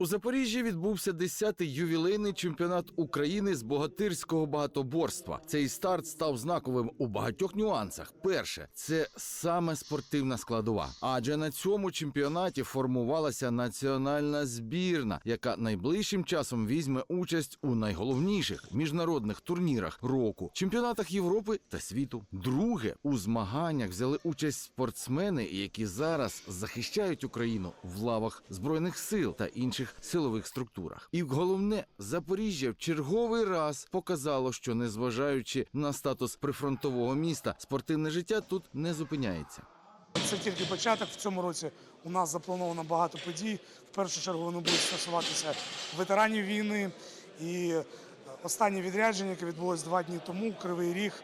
У Запоріжжі відбувся 10-й ювілейний чемпіонат України з богатирського багатоборства. Цей старт став знаковим у багатьох нюансах. Перше, це саме спортивна складова, адже на цьому чемпіонаті формувалася національна збірна, яка найближчим часом візьме участь у найголовніших міжнародних турнірах року, чемпіонатах Європи та світу. Друге, у змаганнях взяли участь спортсмени, які зараз захищають Україну в лавах збройних сил та інших силових структурах. І головне, Запоріжжя в черговий раз показало, що незважаючи на статус прифронтового міста, спортивне життя тут не зупиняється. Це тільки початок. В цьому році у нас заплановано багато подій. В першу чергу вони будуть стосуватися ветеранів війни. І е, останнє відрядження, яке відбулось два дні тому, Кривий Ріг.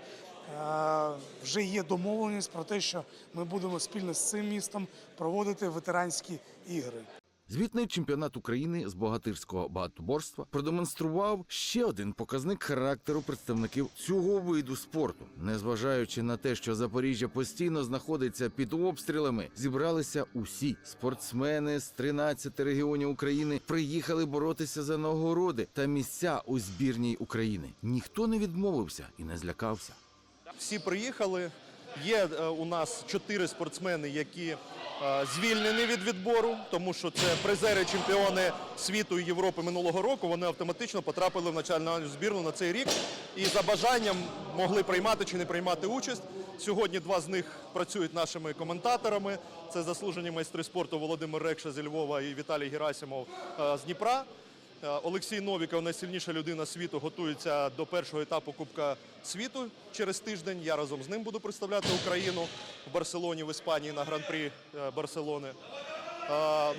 е, Вже є домовленість про те, що ми будемо спільно з цим містом проводити ветеранські ігри. Звітний чемпіонат України з богатирського багатоборства продемонстрував ще один показник характеру представників цього виду спорту. Незважаючи на те, що Запоріжжя постійно знаходиться під обстрілами, зібралися усі спортсмени з 13 регіонів України, приїхали боротися за нагороди та місця у збірній України. Ніхто не відмовився і не злякався. Всі приїхали. Є е, у нас чотири спортсмени, які звільнені від відбору, тому що це призери чемпіони світу і Європи минулого року. Вони автоматично потрапили в начальну збірну на цей рік і за бажанням могли приймати чи не приймати участь. Сьогодні два з них працюють нашими коментаторами. Це заслужені майстри спорту Володимир Рекша зі Львова і Віталій Герасимов е, з Дніпра. Е, Олексій Новіков, найсильніша людина світу, готується до першого етапу Кубка світу через тиждень. Я разом з ним буду представляти Україну в Барселоні, в Іспанії на гран-прі е, Барселони. Е,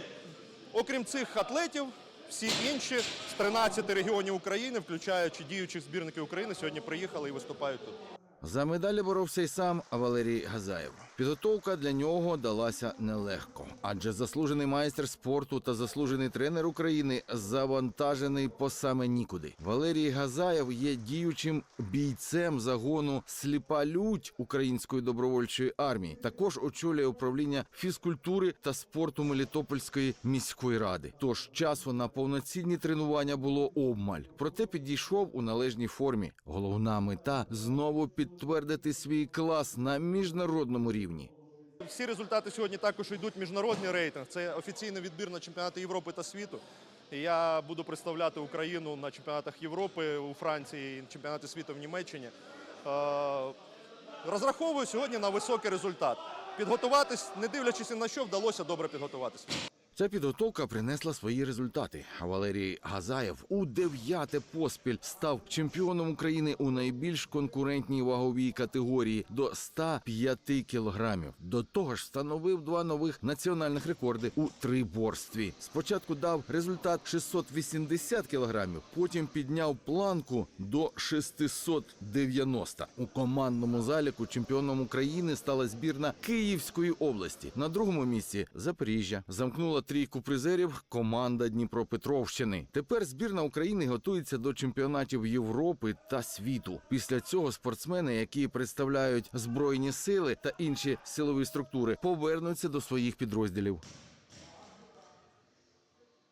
Окрім цих атлетів, всі інші з 13 регіонів України, включаючи діючих збірників України, сьогодні приїхали і виступають тут. За медалі боровся й сам Валерій Газаєв. Підготовка для нього далася нелегко, адже заслужений майстер спорту та заслужений тренер України завантажений по саме нікуди. Валерій Газаєв є діючим бійцем загону Сліпа лють української добровольчої армії. Також очолює управління фізкультури та спорту Мелітопольської міської ради. Тож часу на повноцінні тренування було обмаль. Проте підійшов у належній формі. Головна мета знову підтвердити свій клас на міжнародному рівні. Всі результати сьогодні також йдуть міжнародний рейтинг. Це офіційний відбір на чемпіонати Європи та світу. Я буду представляти Україну на чемпіонатах Європи у Франції, чемпіонати світу в Німеччині. Е, Розраховую сьогодні на високий результат. Підготуватись, не дивлячись на що, вдалося добре підготуватися. Ця підготовка принесла свої результати. Валерій Газаєв у дев'яте поспіль став чемпіоном України у найбільш конкурентній ваговій категорії до 105 кілограмів. До того ж, встановив два нових національних рекорди у триборстві. Спочатку дав результат 680 кілограмів, потім підняв планку до 690. У командному заліку чемпіоном України стала збірна Київської області. На другому місці Запоріжжя замкнула трійку призерів команда Дніпропетровщини. Тепер збірна України готується до чемпіонатів Європи та світу. Після цього спортсмени, які представляють збройні сили та інші силові структури, повернуться до своїх підрозділів.